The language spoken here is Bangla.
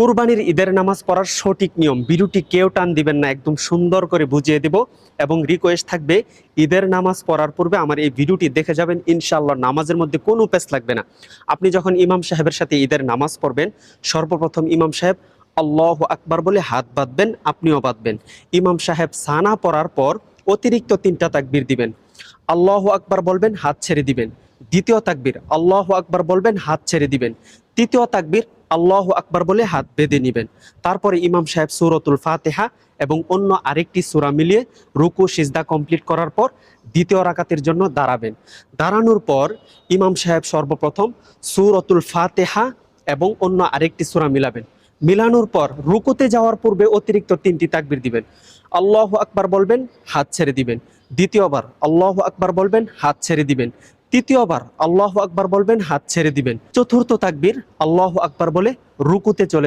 কোরবানির ঈদের নামাজ পড়ার সঠিক নিয়ম, বিরুটি কেউ টান দিবেন না, একদম সুন্দর করে বুঝিয়ে দেব এবং রিকোয়েস্ট থাকবে, ঈদের নামাজ পড়ার পূর্বে আমার এই ভিডিওটি দেখে যাবেন, ইনশাআল্লাহ নামাজের মধ্যে কোনো পেস লাগবে না। আপনি যখন ইমাম সাহেবের সাথে ঈদের নামাজ পড়বেন, সর্বপ্রথম ইমাম সাহেব আল্লাহ আকবার বলে হাত বাঁধবেন, আপনিও বাঁধবেন। ইমাম সাহেব সানা পড়ার পর অতিরিক্ত তিনটা তাকবির দিবেন। আল্লাহ আকবার বলবেন, হাত ছেড়ে দিবেন। দ্বিতীয় তাকবির, আল্লাহ আকবার বলবেন, হাত ছেড়ে দিবেন। তৃতীয় তাকবির, আল্লাহ আকবার বলে হাত বেঁধে নিবেন। তারপরে ইমাম সাহেব সুরতুল ফাতেহা এবং অন্য আরেকটি সুরা মিলিয়ে রুকু, সিজদা কমপ্লিট করার পর দ্বিতীয় রাকাতের জন্য দাঁড়াবেন। দাঁড়ানোর পর ইমাম সাহেব সর্বপ্রথম সুরতুল ফাতেহা এবং অন্য আরেকটি সুরা মিলাবেন। মিলানোর পর রুকুতে যাওয়ার পূর্বে অতিরিক্ত তিনটি তাকবির দিবেন। আল্লাহ আকবার বলবেন, হাত ছেড়ে দিবেন। দ্বিতীয়বার আল্লাহ আকবার বলবেন, হাত ছেড়ে দিবেন। তৃতীয়বার আল্লাহ আকবার বলবেন, হাত ছেড়ে দিবেন। চতুর্থ তাকবির আল্লাহ আকবার বলে রুকুতে চলে